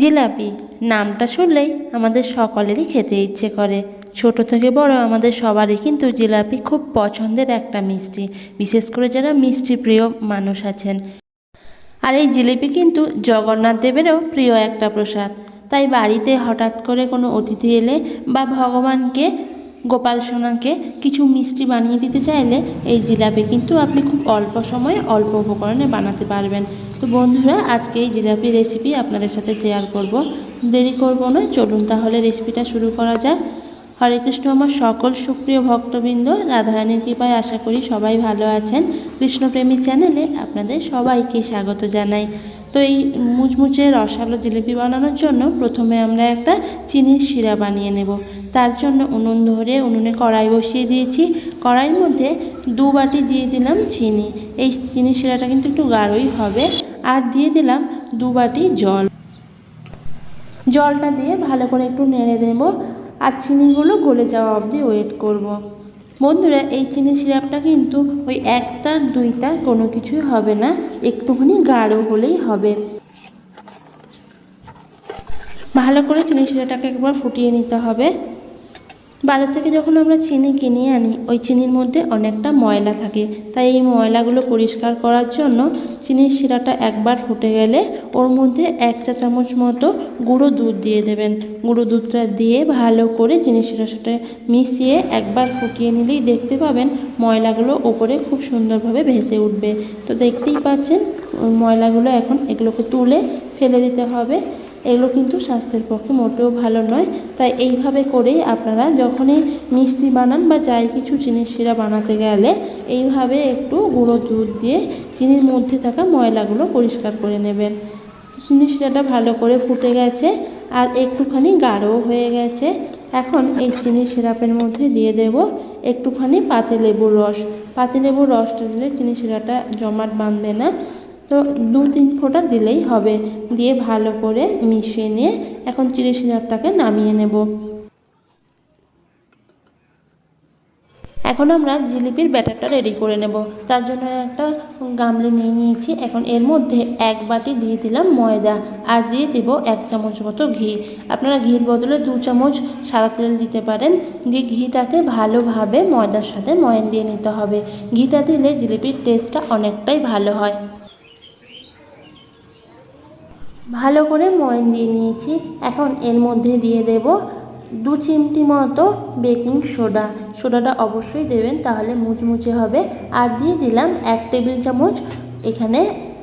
জিলাপি, নামটা শুনলেই আমাদের সকলেরই খেতে ইচ্ছে করে। ছোট থেকে বড় আমাদের সবারই কিন্তু জিলাপি খুব পছন্দের একটা মিষ্টি, বিশেষ করে যারা মিষ্টি প্রিয় মানুষ আছেন। আর এই জিলিপি কিন্তু জগন্নাথ দেবেরও প্রিয় একটা প্রসাদ। তাই বাড়িতে হঠাৎ করে কোনো অতিথি এলে বা ভগবানকে গোপাল সোনাকে কিছু মিষ্টি বানিয়ে দিতে চাইলে এই জিলাপি কিন্তু আপনি খুব অল্প সময়ে অল্প উপকরণে বানাতে পারবেন। তো বন্ধুরা, আজকে এই জিলাপি রেসিপি আপনাদের সাথে শেয়ার করব। দেরি করব না, চলুন তাহলে রেসিপিটা শুরু করা যাক। হরে কৃষ্ণ, আমার সকল সুপ্রিয় ভক্তবৃন্দ, রাধারানীর কৃপায় আশা করি সবাই ভালো আছেন। কৃষ্ণপ্রেমী চ্যানেলে আপনাদের সবাইকে স্বাগত জানাই। তো এই মুচমুচে রসালো জিলিপি বানানোর জন্য প্রথমে আমরা একটা চিনির শিরা বানিয়ে নেব। তার জন্য উনুন ধরে উনুনে কড়াই বসিয়ে দিয়েছি। কড়াইয়ের মধ্যে দু বাটি দিয়ে দিলাম চিনি। এই চিনি শিরাটা কিন্তু একটু গাঢ়ই হবে। আর দিয়ে দিলাম দু বাটি জল। জলটা দিয়ে ভালো করে একটু নেড়ে দেবো। আর চিনিগুলো গলে যাওয়া অবধি ওয়েট করব। বন্ধুরা, এই চিনি সিরাপটা কিন্তু ওই একটা, দুইটা কোনো কিছুই হবে না। একটুখানি গাঢ় হলেই হবে। ভালো করে চিনি শিরাটাকে একবার ফুটিয়ে নিতে হবে। বাজার থেকে যখন আমরা চিনি কিনে আনি, ওই চিনির মধ্যে অনেকটা ময়লা থাকে। তাই এই ময়লাগুলো পরিষ্কার করার জন্য চিনির শিরাটা একবার ফুটে গেলে ওর মধ্যে এক চা চামচ মতো গুঁড়ো দুধ দিয়ে দেবেন। গুঁড়ো দুধটা দিয়ে ভালো করে চিনির শিরার সাথে মিশিয়ে একবার ফুটিয়ে নিলেই দেখতে পাবেন ময়লাগুলো ওপরে খুব সুন্দরভাবে ভেসে উঠবে। তো দেখতেই পাচ্ছেন, ময়লাগুলো এখন এগুলোকে তুলে ফেলে দিতে হবে। এগুলো কিন্তু স্বাস্থ্যের পক্ষে মোটেও ভালো নয়। তাই এইভাবে করেই আপনারা যখনই মিষ্টি বানান বা যাই কিছু চিনির শিরা বানাতে গেলে, এইভাবে একটু গুঁড়ো দুধ দিয়ে চিনির মধ্যে থাকা ময়লাগুলো পরিষ্কার করে নেবেন। চিনির শিরাটা ভালো করে ফুটে গেছে আর একটুখানি গাঢ়ও হয়ে গেছে। এখন এই চিনি সিরাপের মধ্যে দিয়ে দেব একটুখানি পাতিলেবুর রস। পাতিলেবুর রসটা দিলে চিনি শিরাটা জমাট বাঁধবে না। তো দু তিন ফোঁটা দিলেই হবে। দিয়ে ভালো করে মিশিয়ে নিয়ে এখন চিলি সিরাপটাকে নামিয়ে নেব। এখন আমরা জিলিপির ব্যাটারটা রেডি করে নেব। তার জন্য একটা গামলি নিয়ে নিয়েছি। এখন এর মধ্যে এক বাটি দিয়ে দিলাম ময়দা আর দিয়ে দেব এক চামচ মতো ঘি। আপনারা ঘির বদলে দু চামচ সাদা তেল দিতে পারেন। দিয়ে ঘিটাকে ভালোভাবে ময়দার সাথে ময়ন দিয়ে নিতে হবে। ঘিটা দিলে জিলিপির টেস্টটা অনেকটাই ভালো হয়। ভালো করে ময়ন দিয়ে নিয়েছি। এখন এর মধ্যে দিয়ে দেব দু চিমটি মতো বেকিং সোডা। সোডাটা অবশ্যই দেবেন, তাহলে মুচমুচে হবে। আর দিয়ে দিলাম এক টেবিল চামচ এখানে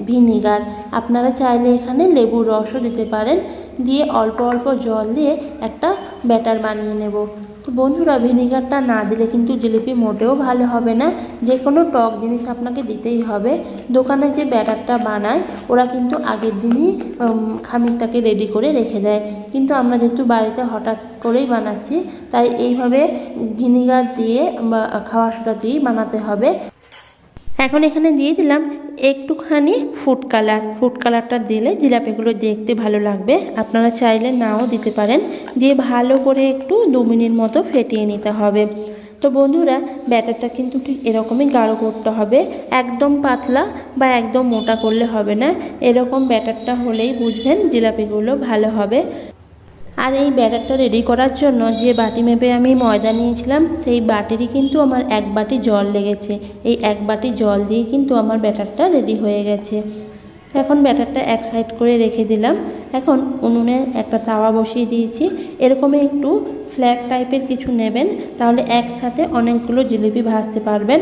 ভিনিগার। আপনারা চাইলে এখানে লেবুর রসও দিতে পারেন। দিয়ে অল্প অল্প জল দিয়ে একটা ব্যাটার বানিয়ে নেব। তো বন্ধুরা, ভিনিগারটা না দিলে কিন্তু জিলিপি মোটেও ভালো হবে না। যে কোনো টক জিনিস আপনাকে দিতেই হবে। দোকানে যে ব্যাটারটা বানায়, ওরা কিন্তু আগের দিনই খামিরটাকে রেডি করে রেখে দেয়। কিন্তু আমরা যেহেতু বাড়িতে হঠাৎ করেই বানাচ্ছি, তাই এইভাবে ভিনিগার দিয়ে বা খাওয়া সোডা দিয়েই বানাতে হবে। এখন এখানে দিয়ে দিলাম একটুখানি ফুড কালার ফুড কালারটা দিলে জিলাপিগুলো দেখতে ভালো লাগবে। আপনারা চাইলে নাও দিতে পারেন। দিয়ে ভালো করে একটু দু মিনিট মতো ফেটিয়ে নিতে হবে। তো বন্ধুরা, ব্যাটারটা কিন্তু ঠিক এরকমই গাঢ় করতে হবে। একদম পাতলা বা একদম মোটা করলে হবে না। এরকম ব্যাটারটা হলেই বুঝবেন জিলাপিগুলো ভালো হবে। আর এই ব্যাটারটা রেডি করার জন্য যে বাটি মেপে আমি ময়দা নিয়েছিলাম, সেই বাটিরই কিন্তু আমার এক বাটি জল লেগেছে। এই এক বাটি জল দিয়ে কিন্তু আমার ব্যাটারটা রেডি হয়ে গেছে। এখন ব্যাটারটা এক সাইড করে রেখে দিলাম। এখন উনুনে একটা তাওয়া বসিয়ে দিয়েছি। এরকমই একটু ফ্ল্যাট টাইপের কিছু নেবেন, তাহলে একসাথে অনেকগুলো জিলিপি ভাজতে পারবেন।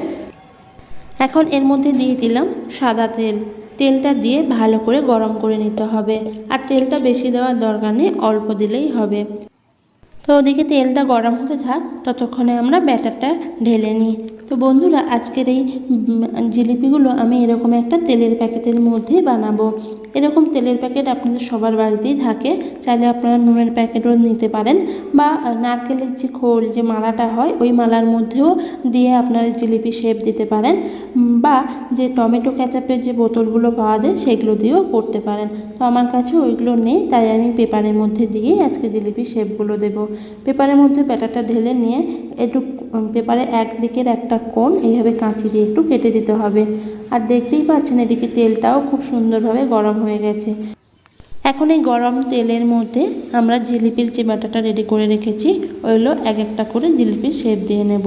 এখন এর মধ্যে দিয়ে দিলাম সাদা তেল। তেলটা দিয়ে ভালো করে গরম করে নিতে হবে। আর তেলটা বেশি দেওয়ার দরকার নেই, অল্প দিলেই হবে। তো ওদিকে তেলটা গরম হতে থাক, ততক্ষণে আমরা ব্যাটারটা ঢেলে নিই। তো বন্ধুরা, আজকের এই জিলিপিগুলো আমি এরকম একটা তেলের প্যাকেটের মধ্যেই বানাবো। এরকম তেলের প্যাকেট আপনাদের সবার বাড়িতেই থাকে। চাইলে আপনারা নুনের প্যাকেটও নিতে পারেন। বা নারকেলের যে খোল যে মালাটা হয়, ওই মালার মধ্যেও দিয়ে আপনারা জিলিপি শেপ দিতে পারেন। বা যে টমেটো ক্যাচাপের যে বোতলগুলো পাওয়া যায়, সেগুলো দিয়েও করতে পারেন। তো আমার কাছে ওইগুলো নেই, তাই আমি পেপারের মধ্যে দিয়েই আজকে জিলিপি শেপগুলো দেবো। পেপারের মধ্যে ব্যাটারটা ঢেলে নিয়ে একটু পেপারে একদিকের একটা কোণ, এইভাবে কাঁচি দিয়ে একটু কেটে দিতে হবে। আর দেখতেই পাচ্ছেন, এদিকে তেলটাও খুব সুন্দরভাবে গরম হয়ে গেছে। এখন এই গরম তেলের মধ্যে আমরা জিলিপির যে বাটাটা রেডি করে রেখেছি ওইগুলো এক একটা করে জিলিপির শেপ দিয়ে নেব।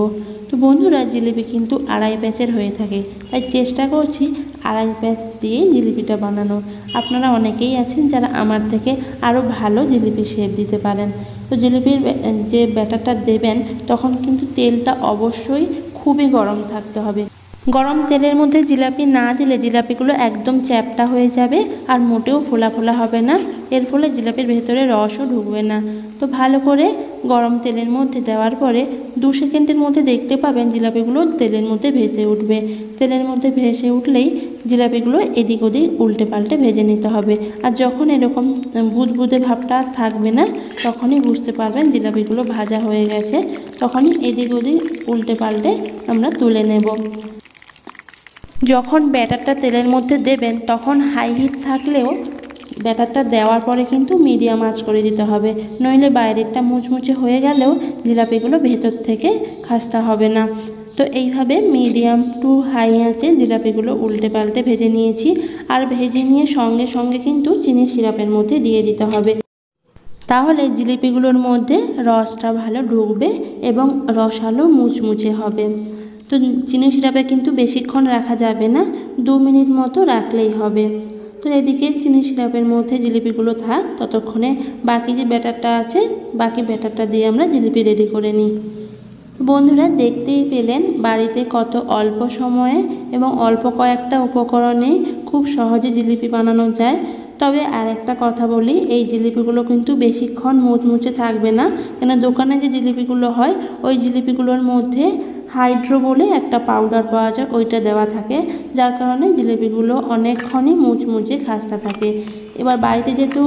তো বন্ধুরা, জিলিপি কিন্তু আড়াই প্যাচের হয়ে থাকে, তাই চেষ্টা করছি আড়াই প্যাচ দিয়েই জিলিপিটা বানানো আপনারা অনেকেই আছেন যারা আমার থেকে আরও ভালো জিলিপি শেপ দিতে পারেন। তো জিলিপির যে ব্যাটারটা দেবেন, তখন কিন্তু তেলটা অবশ্যই খুবই গরম থাকতে হবে। গরম তেলের মধ্যে জিলাপি না দিলে জিলাপিগুলো একদম চ্যাপটা হয়ে যাবে আর মোটেও ফোলা ফোলা হবে না। এর ফলে জিলাপির ভেতরে রসও ঢুকবে না। তো ভালো করে গরম তেলের মধ্যে দেওয়ার পরে দু সেকেন্ডের মধ্যে দেখতে পাবেন জিলাপিগুলো তেলের মধ্যে ভেসে উঠবে। তেলের মধ্যে ভেসে উঠলেই জিলাপিগুলো এদিক ওদিক উল্টে পাল্টে ভেজে নিতে হবে। আর যখন এরকম বুদবুদে ভাবটা থাকবে না, তখনই বুঝতে পারবেন জিলাপিগুলো ভাজা হয়ে গেছে। তখনই এদিক ওদিক উল্টে পাল্টে আমরা তুলে নেব। যখন ব্যাটারটা তেলের মধ্যে দেবেন, তখন হাই হিট থাকলেও ব্যাটারটা দেওয়ার পরে কিন্তু মিডিয়াম আঁচ করে দিতে হবে। নইলে বাইরেরটা মুচমুচে হয়ে গেলেও জিলাপিগুলো ভেতর থেকে খাস্তা হবে না। তো এইভাবে মিডিয়াম টু হাই আঁচে জিলাপিগুলো উল্টে পাল্টে ভেজে নিয়েছি। আর ভেজে নিয়ে সঙ্গে সঙ্গে কিন্তু চিনি সিরাপের মধ্যে দিয়ে দিতে হবে। তাহলে জিলিপিগুলোর মধ্যে রসটা ভালো ঢুকবে এবং রসালো মুচমুচে হবে। তো চিনি সিরাপে কিন্তু বেশিক্ষণ রাখা যাবে না, দু মিনিট মতো রাখলেই হবে। তো এদিকে চিনি সিরাপের মধ্যে জিলিপিগুলো থাক, ততক্ষণে বাকি যে ব্যাটারটা আছে, বাকি ব্যাটারটা দিয়ে আমরা জিলিপি রেডি করে নিই। বন্ধুরা দেখতেই পেলেন বাড়িতে কত অল্প সময়ে এবং অল্প কয়েকটা উপকরণে খুব সহজে জিলিপি বানানো যায়। তবে আর একটা কথা বলি, এই জিলিপিগুলো কিন্তু বেশিক্ষণ মুচমুচে থাকবে না। কেন দোকানে যে জিলিপিগুলো হয়, ওই জিলিপিগুলোর মধ্যে হাইড্রো বলে একটা পাউডার পাওয়া যায়, ওইটা দেওয়া থাকে। যার কারণে জিলিপিগুলো অনেকক্ষণই মুচমুচে খাস্তা থাকে। এবার বাড়িতে যেহেতু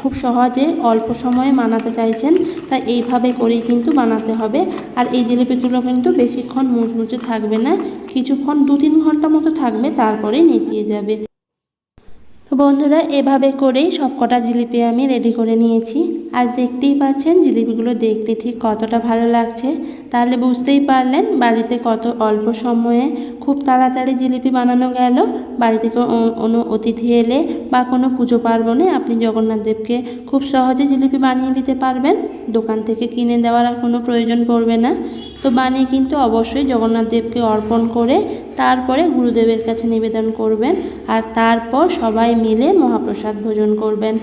খুব সহজে অল্প সময়ে বানাতে চাইছেন তাই এইভাবে করেই কিন্তু বানাতে হবে। আর এই জিলিপিগুলো কিন্তু বেশিক্ষণ মুচমুচে থাকবে না, কিছুক্ষণ দু তিন ঘণ্টা মতো থাকবে, তারপরেই নেতিয়ে যাবে। বন্ধুরা, এভাবে করেই সব কটা জিলিপি আমি রেডি করে নিয়েছি। আর দেখতেই পাচ্ছেন, জিলিপিগুলো দেখতে ঠিক কতটা ভালো লাগছে। তাহলে বুঝতেই পারলেন, বাড়িতে কত অল্প সময়ে খুব তাড়াতাড়ি জিলিপি বানানো গেল। বাড়ি থেকে কোনো অতিথি এলে বা কোনো পুজো পার্বণে আপনি জগন্নাথ দেবকে খুব সহজে জিলিপি বানিয়ে দিতে পারবেন। দোকান থেকে কিনে দেওয়ার কোনো প্রয়োজন পড়বে না। তো বানিয়ে কিন্তু অবশ্যই জগন্নাথ দেবকে অর্পণ করে তারপরে গুরুদেবের কাছে নিবেদন করবেন আর তারপর সবাই মিলে মহাপ্রসাদ ভোজন করবেন।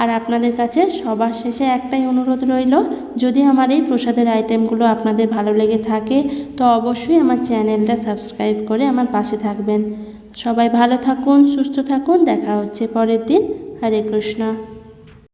আর আপনাদের কাছে সবার শেষে একটাই অনুরোধ রইল, যদি আমার এই প্রসাদের আইটেমগুলো আপনাদের ভালো লেগে থাকে, তো অবশ্যই আমার চ্যানেলটা সাবস্ক্রাইব করে আমার পাশে থাকবেন। সবাই ভালো থাকুন, সুস্থ থাকুন, দেখা হচ্ছে পরের দিন। হরে কৃষ্ণ।